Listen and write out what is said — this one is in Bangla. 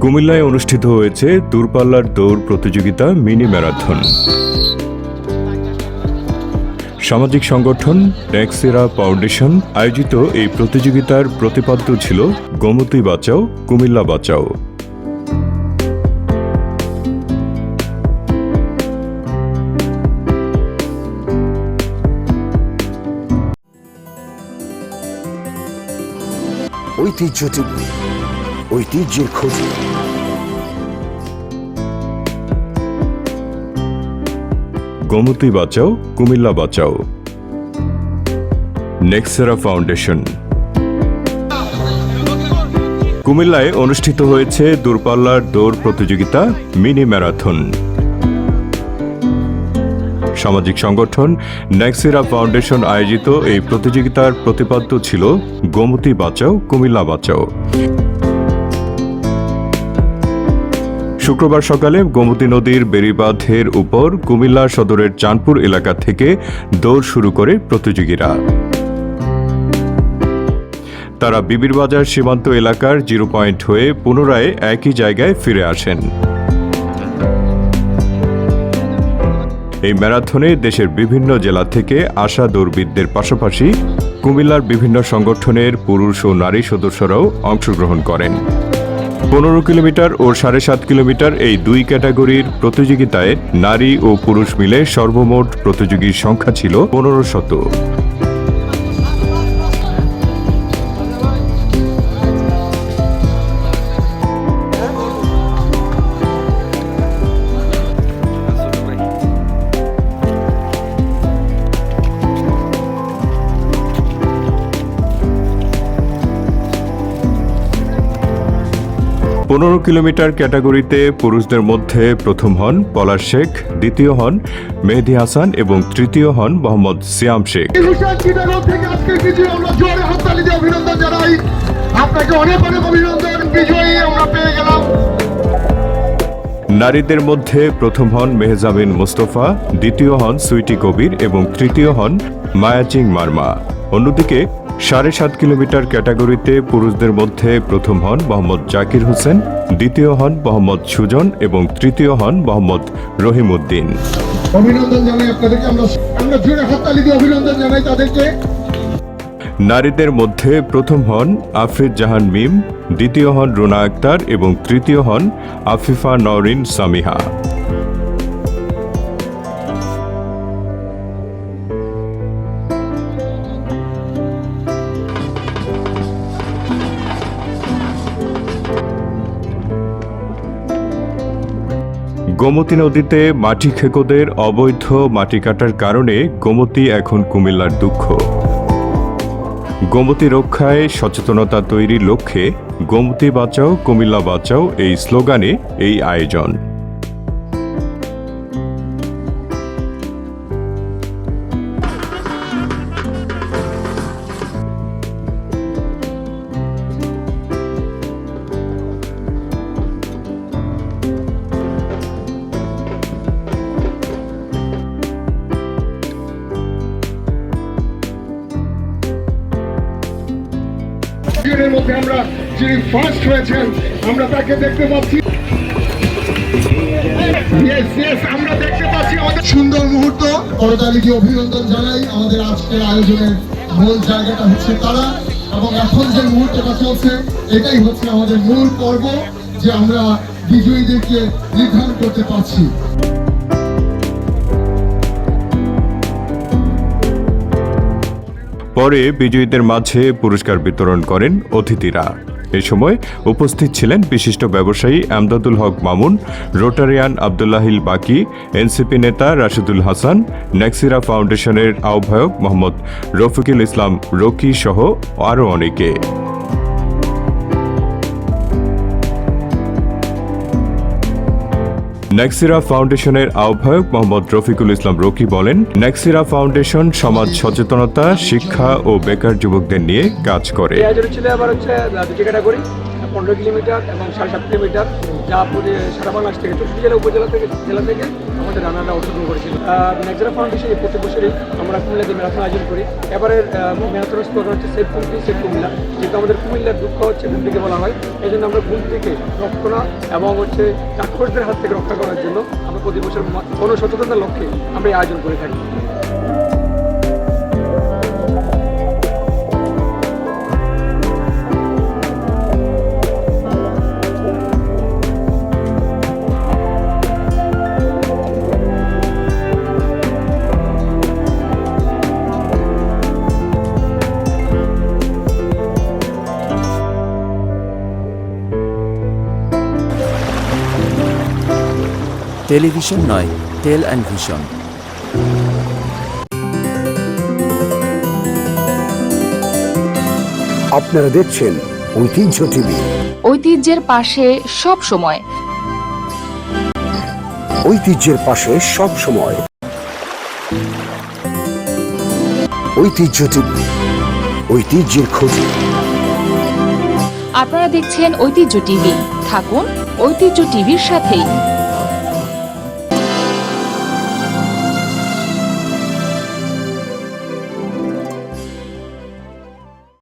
কুমিল্লায় অনুষ্ঠিত হয়েছে দূরপাল্লার দৌড় প্রতিযোগিতা মিনি ম্যারাথন। সামাজিক সংগঠন ট্যাক্সেরা ফাউন্ডেশন আয়োজিত এই প্রতিযোগিতার প্রতিপাদ্য ছিল গোমতী বাঁচাও, কুমিল্লা বাঁচাও। ঐতিহ্য ঐতিহ্যের খোঁজে। গোমতী বাঁচাও, কুমিল্লা বাঁচাও। Nexera foundation. কুমিল্লায় অনুষ্ঠিত হয়েছে দূরপাল্লার দৌড় প্রতিযোগিতা মিনি ম্যারাথন। সামাজিক সংগঠন নেক্সিরা ফাউন্ডেশন আয়োজিত এই প্রতিযোগিতার প্রতিপাদ্য ছিল, গোমতী বাঁচাও, কুমিল্লা বাঁচাও। শুক্রবার সকালে গোমতী নদীর বেড়িবাঁধের উপর কুমিল্লা সদরের চাঁদপুর এলাকা থেকে দৌড় শুরু করে প্রতিযোগীরা। তারা বিবিরবাজার সীমান্ত এলাকার জিরো পয়েন্ট হয়ে পুনরায় একই জায়গায় ফিরে আসেন। এই ম্যারাথনে দেশের বিভিন্ন জেলা থেকে আসা দৌড়বিদদের পাশাপাশি কুমিল্লার বিভিন্ন সংগঠনের পুরুষ ও নারী সদস্যরাও অংশগ্রহণ করেন। পনেরো কিলোমিটার ও সাড়ে সাত কিলোমিটার এই দুই ক্যাটাগরির প্রতিযোগিতায় নারী ও পুরুষ মিলে সর্বমোট প্রতিযোগীর সংখ্যা ছিল পনেরো শত। পনেরো কিলোমিটার ক্যাটাগরিতে পুরুষদের মধ্যে প্রথম হন পলাশ শেখ দ্বিতীয় হন মেহেদি হাসান এবং তৃতীয় হন মোহাম্মদ সিয়াম শেখ। আপনাকে অনেক অনেক অভিনন্দন বিজয়ী আমরা পেয়ে গেলাম। নারীদের মধ্যে প্রথম হন মেহজাবিন মুস্তফা দ্বিতীয় হন সুইটি কবির এবং তৃতীয় হন মায়াচিং মার্মা। অন্যদিকে সাড়ে সাত কিলোমিটার ক্যাটাগরিতে পুরুষদের মধ্যে প্রথম হন মোহাম্মদ জাকির হোসেন দ্বিতীয় হন মোহাম্মদ সুজন এবং তৃতীয় হন মোহাম্মদ রহিম উদ্দিন অভিনন্দন জানাই আপনাদেরকে আমরা আমরা জোরে হাততালি দিয়ে অভিনন্দন জানাই তাদেরকে। নারীদের মধ্যে প্রথম হন আফরিদ জাহান মিম দ্বিতীয় হন রুনা আক্তার এবং তৃতীয় হন আফিফা নরিন সামিহা। গোমতী নদীতে মাটি খেকোদের অবৈধ মাটি কাটার কারণে গোমতী এখন কুমিল্লার দুঃখ। গোমতী রক্ষায় সচেতনতা তৈরির লক্ষ্যে গোমতী বাঁচাও, কুমিল্লা বাঁচাও এই স্লোগানে এই আয়োজন। এর মধ্যে আমরা যিনি ফার্স্ট হয়েছেন আমরা তাকে দেখতে পাচ্ছি। সুন্দর মুহূর্ত। করতালি দিয়ে অভিনন্দন জানাই। আমাদের আজকের আয়োজনের মূল জায়গাটা হচ্ছে তারা। এবং এখন যে মুহূর্তটা চলছে, এটাই হচ্ছে আমাদের মূল পর্ব, যে আমরা বিজয়ীদেরকে নির্ধারণ করতে পারছি। পরে বিজয়ীদের মাঝে পুরস্কার বিতরণ করেন অতিথিরা। এ সময় উপস্থিত ছিলেন বিশিষ্ট ব্যবসায়ী আমদাদুল হক মামুন, রোটারিয়ান আবদুল্লাহিল বাকি, এনসিপি নেতা রাশিদুল হাসান, নেক্সিরা ফাউন্ডেশনের আহ্বায়ক মোহাম্মদ রফিকুল ইসলাম রকি সহ আরও অনেকে। নেক্সিরা ফাউন্ডেশনের আহ্বায়ক মোহাম্মদ রফিকুল ইসলাম রকি বলেন, নেক্সিরা ফাউন্ডেশন সমাজ সচেতনতা, শিক্ষা ও বেকার যুবকদের নিয়ে কাজ করে। পনেরো কিলোমিটার এবং সাড়ে সাত কিলোমিটার, যা সারা বাংলাদেশ থেকে চৌষট্টি জেলা উপজেলা থেকে, জেলা থেকে আমাদের রানাররা অংশগ্রহণ করেছিল। নেক্সট ফাউন্ডেশন প্রতি বছরই আমরা কুমিল্লাতে ম্যারাথন আয়োজন করি। এবারের ম্যারাথনের স্লোগান হচ্ছে সেফ কুমটি সেফ কুমিল্লা, যেহেতু আমাদের কুমিল্লার দুঃখ হচ্ছে ঘুম থেকে বলা হয় এই জন্য আমরা ঘুম থেকে রক্ষণা এবং হচ্ছে চাক্ষুষদের হাত থেকে রক্ষা করার জন্য আমরা প্রতি বছর কোনো গণসচেতনতার লক্ষ্যে আমরা এই আয়োজন করে থাকি। টেলিভিশন নয় টেল অ্যান্ড ভিশন। আপনারা দেখছেন ঐতিহ্য টিভি। ঐতিহ্যের পাশে সব সময়। ঐতিহ্যের পাশে সব সময়। ঐতিহ্য টিভি ঐতিহ্যের খোঁজে। আপনারা দেখছেন ঐতিহ্য টিভি। থাকুন ঐতিহ্য টিভির সাথেই।